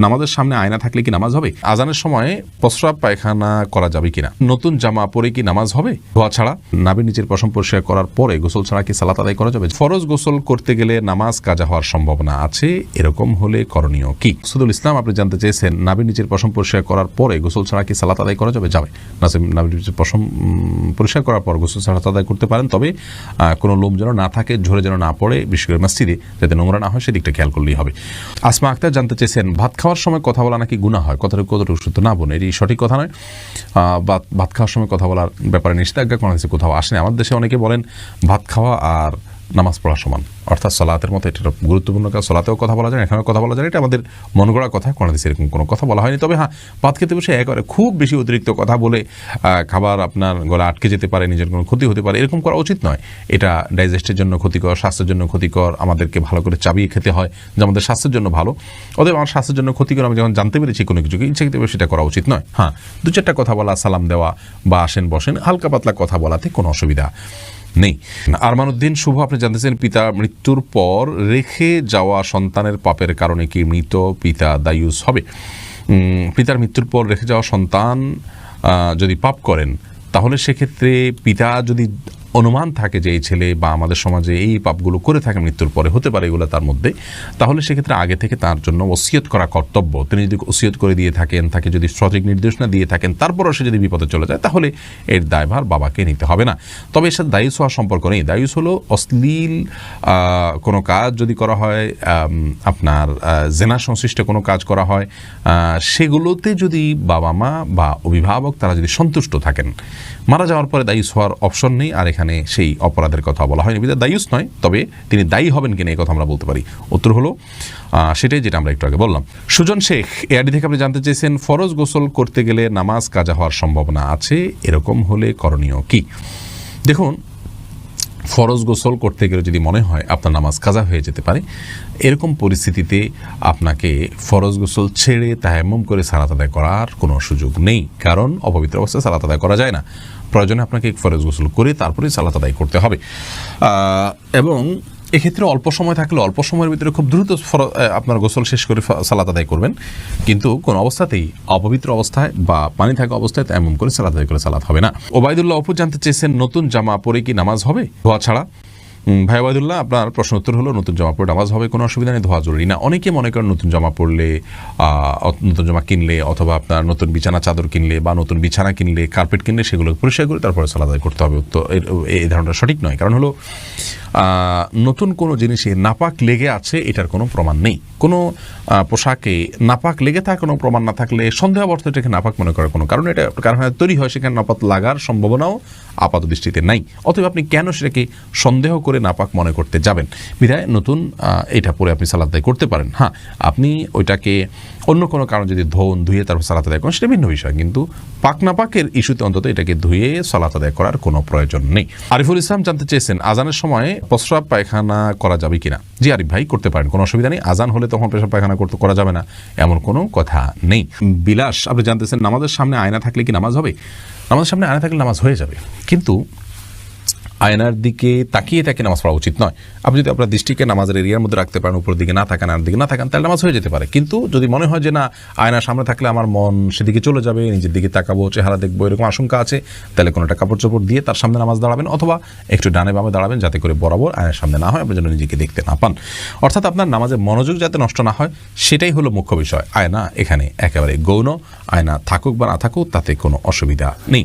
নামাজের সামনে আয়না থাকলে কি নামাজ হবে? আজানের সময় প্রস্রাব পায়খানা করা যাবে কিনা? নতুন জামা পরে কি নামাজ হবে? ধোয়া ছাড়া? নাবির নিচের পশম পরিষ্কার করার পরে গোসল ছাড়া কি সালাত আদায় করা যাবে? ফরজ গোসল করতে গেলে নামাজ কাজা হওয়ার সম্ভাবনা আছে? এরকম হলে করণীয় কি? সুদুল ইসলাম আপনি জানতে চেয়েছেন নাবির নিচের পশম পরিষ্কার করার পরে গোসল ছাড়া কি সালাত আদায় করা যাবে? যাবে। নাসিম নাবির নিচের উম, পরিষ্কার করার পর গোসল সালাত আদায় করতে পারেন তবে কোনো লোম যেন না থাকে ঝরে যেন না পড়ে বিশেষ করে যাতে নোংরা না হয় সেদিকটা খেয়াল করলেই হবে। আসমা আক্তার জানতে চেয়েছেন ভাত খাওয়ার সময় কথা বলা নাকি গুণা হয়? কথাটা কতটুকু সত্য? না বোন, এটি সঠিক কথা নয়। ভাত ভাত খাওয়ার সময় কথা বলার ব্যাপারে নিষেধাজ্ঞা কোনো হয়েছে কোথাও আসেনি। আমাদের দেশে অনেকে বলেন, ভাত খাওয়া আর নামাজ পড়া সমান। অর্থাৎ সলাতের মতো এটা গুরুত্বপূর্ণ কাজ। সলাতেও কথা বলা যায়, এখানেও কথা বলা যায় এটা আমাদের মন গড়া কথা, কোনো দেশে এরকম কোনো কথা বলা হয়নি। তবে হ্যাঁ ভাত খেতে বসে একবারে খুব বেশি অতিরিক্ত কথা বলে খাবার আপনার গলা আটকে যেতে পারে, নিজের কোনো ক্ষতি হতে পারে, এরকম করা উচিত নয়। এটা ডাইজেস্টের জন্য ক্ষতিকর, স্বাস্থ্যের জন্য ক্ষতিকর, আমাদেরকে ভালো করে চাবিয়ে খেতে হয়, যে আমাদের স্বাস্থ্যের জন্য ভালো। অতএব আমার স্বাস্থ্যের জন্য ক্ষতিকর, আমি যখন জানতে পেরেছি কোনো কিছুকে, ইচ্ছা খেতে সেটা করা উচিত নয়। হ্যাঁ দু চারটা কথা বলা, সালাম দেওয়া বা আসেন বসেন, হালকা পাতলা কথা বলাতে কোনো অসুবিধা নেই। আরমানুদ্দিন, শুভ, আপনি জানতেছেন পিতা মৃত্যুর পর রেখে যাওয়া সন্তানের পাপের কারণে কি মৃত পিতা দায়ুস হবে? পিতার মৃত্যুর পর রেখে যাওয়া সন্তান যদি পাপ করেন, তাহলে সেক্ষেত্রে পিতা যদি অনুমান থাকে যে এই ছেলে বা আমাদের সমাজে এই পাপগুলো করে থাকে, মৃত্যুর পরে হতে পারে এগুলো তার মধ্যে। তাহলে সেক্ষেত্রে আগে থেকে তার জন্য ওসিয়ত করা কর্তব্য। তিনি যদি ওসিয়ত করে দিয়ে থাকেন, তাকে যদি সঠিক নির্দেশনা দিয়ে থাকেন, তারপরও সে যদি বিপদে চলে যায়, তাহলে এর দায়ভার বাবাকে নিতে হবে না। তবে এর সাথে দায়ুস হওয়ার সম্পর্ক নেই। দায়ুস হলো অশ্লীল কোনো কাজ যদি করা হয় আপনার জেনা সংশ্লিষ্ট কোনো কাজ করা হয় সেগুলোতে যদি বাবা মা বা অভিভাবক তারা যদি সন্তুষ্ট থাকেন, মারা যাওয়ার পরে দায়ুস হওয়ার অপশন নেই। আর এখানে সেই অপরাধের কথা বলা হয়নি। বিদ্যা দায়ুস নয়, তবে তিনি দায়ী হবেন কিনা এই কথা আমরা বলতে পারি। উত্তর হলো সেটাই যেটা আমরা একটু আগে বললাম। সুজন শেখ এআডি থেকে আপনি জানতে চেয়েছেন, ফরজ গোসল করতে গেলে নামাজ কাজা হওয়ার সম্ভাবনা আছে, এরকম হলে করণীয় কি? দেখুন ফরজ গোসল করতে গেলে যদি মনে হয় আপনার নামাজ কাজা হয়ে যেতে পারে, এরকম পরিস্থিতিতে আপনাকে ফরজ গোসল ছেড়ে তাহেমম করে সালাত আদায় করার কোনো সুযোগ নেই। কারণ অপবিত্র অবস্থায় সালাত আদায় করা যায় না। প্রয়োজনে আপনাকে ফরজ গোসল করে তারপরে সালাত আদায় করতে হবে। এবং এক্ষেত্রে অল্প সময় থাকলে অল্প সময়ের ভিতরে খুব দ্রুত আপনার গোসল শেষ করে সালাদ আদায় করবেন। কিন্তু কোন অবস্থাতেই অপবিত্র অবস্থায় বা পানি থাকা অবস্থায় এমন করে সালাত আদায় করে সালাত হবে না। ওবায়দুল্লাহ অপু জানতে চেয়েছেন, নতুন জামা পরে কি নামাজ হবে? ধোয়া ছাড়া ভাই ওবায়দুল্লাহ, আপনার প্রশ্ন উত্তর হলো, নতুন জামা পরে নামাজ হবে, কোনো অসুবিধা নেই ধোয়া জরুরি। না, অনেকে মনে করেন নতুন জামা অত- নতুন জামা কিনলে, অথবা আপনার নতুন বিছানা, চাদর কিনলে বা নতুন বিছানা কিনলে কার্পেট কিনলে, সেগুলো পরিষ্কার করে তারপরে সালাদ আদায় করতে হবে। তো এই ধারণাটা সঠিক নয়। কারণ হলো নতুন কোনো জিনিসে নাপাক লেগে আছে, এটার কোনো প্রমাণ নেই। কোনো পোশাকে নাপাক লেগে থাকা কোনো প্রমাণ না থাকলে সন্দেহাবর্ত এটাকে নাপাক মনে করার কোনো কারণ এটা কারখানায় তৈরি হয়, সেখানে নাপাক লাগার সম্ভাবনাও আপাত দৃষ্টিতে নাই। অতএব আপনি কেন সেটাকে সন্দেহ করে নাপাক মনে করতে যাবেন? বিধায় নতুন এটা পরে আপনি সালাদ করতে পারেন। হ্যাঁ আপনি ওইটাকে অন্য কোনো কারণ যদি ধোন, ধুয়ে তারপর সালাত আদায় করেন, সেটা ভিন্ন বিষয়। কিন্তু পাক নাপাকের ইস্যুতে অন্তত এটাকে ধুয়ে সালাত আদায় করার কোনো প্রয়োজন নেই। আরিফুল ইসলাম জানতে চেয়েছেন, আজানের সময় প্রস্রাব পায়খানা করা যাবে কিনা? জি আরিফ ভাই, করতে পারেন, কোনো অসুবিধা নেই। আজান হলে তখন পেশাব পায়খানা করতে, করা যাবে না, এমন কোনো কথা নেই। বিলাস, আপনি জানতেছেন, নামাজের সামনে আয়না থাকলে কি নামাজ হবে? নামাজের সামনে আনে থাকলে নামাজ হয়ে যাবে। কিন্তু আয়নার দিকে তাকিয়ে তাকে নামাজ পড়া উচিত নয়। আপনি যদি আপনার দৃষ্টিকে নামাজের এরিয়ার মধ্যে রাখতে পারেন উপর দিকে না থাকেন আর দিকে না থাকেন, তাহলে নামাজ হয়ে যেতে পারে। কিন্তু যদি মনে হয় যে না আয়নার সামনে থাকলে আমার মন সেদিকে চলে যাবে, নিজের দিকে তাকাবো, চেহারা দেখব, এরকম আশঙ্কা আছে, তাহলে কোনো একটা কাপড় চোপড় দিয়ে তার সামনে নামাজ দাঁড়াবেন অথবা একটু ডানে বামে দাঁড়াবেন যাতে করে বরাবর আয়নার সামনে না হয়, আপনি যেন নিজেকে দেখতে না পান। অর্থাৎ আপনার নামাজের মনোযোগ যাতে নষ্ট না হয়, সেটাই হলো মুখ্য বিষয়। আয়না এখানে একেবারে গৌণ, আয়না থাকুক বা না থাকুক, তাতে কোনো অসুবিধা নেই।